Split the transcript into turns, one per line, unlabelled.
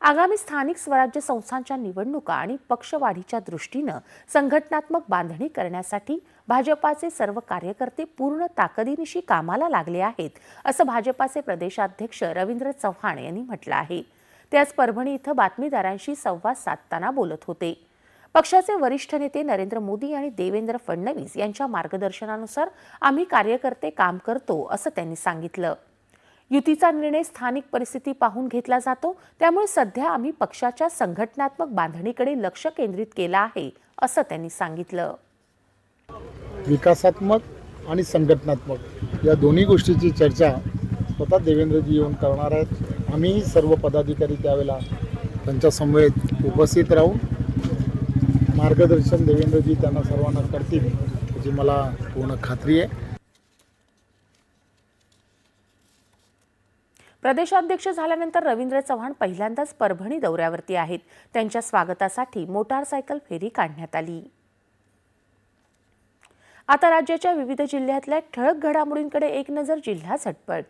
आगामी स्थानिक स्वराज्य संस्थांच्या निवडणुका आणि पक्षवाढीच्या दृष्टीनं संघटनात्मक बांधणी करण्यासाठी भाजपाचे सर्व कार्यकर्ते पूर्ण ताकदीनिशी कामाला लागले आहेत असं भाजपाचे प्रदेशाध्यक्ष रवींद्र चव्हाण यांनी म्हटलं आहे. ते आज परभणी इथं बातमीदारांशी संवाद साधताना बोलत होते. पक्षाचे वरिष्ठ नेते नरेंद्र मोदी आणि देवेंद्र फडणवीस यांच्या मार्गदर्शनानुसार आम्ही कार्यकर्ते काम करतो असं त्यांनी सांगितलं. युतीचा निर्णय स्थानिक परिस्थिती पाहून घेतला जातो. त्यामुळे सध्या आम्ही पक्षाच्या संघटनात्मक बांधणीकडे लक्ष केंद्रित केलं आहे असं त्यांनी सांगितलं.
विकासात्मक आणि संघटनात्मक या दोन्ही गोष्टीची चर्चा स्वतः देवेंद्रजी येऊन करणार आहेत. आम्ही सर्व पदाधिकारी त्यावेळेला त्यांच्या समवेत उपस्थित राहून मार्गदर्शन देवेंद्रजी त्यांना सर्वांना करतील याची मला पूर्ण खात्री आहे.
प्रदेशाध्यक्ष झाल्यानंतर रवींद्र चव्हाण पहिल्यांदाच परभणी दौऱ्यावरती आहेत. त्यांच्या स्वागतासाठी मोटारसायकल फेरी काढण्यात आली. आता राज्याच्या विविध जिल्ह्यातल्या ठळक घडामोडींकडे एक नजर जिल्हा झटपट.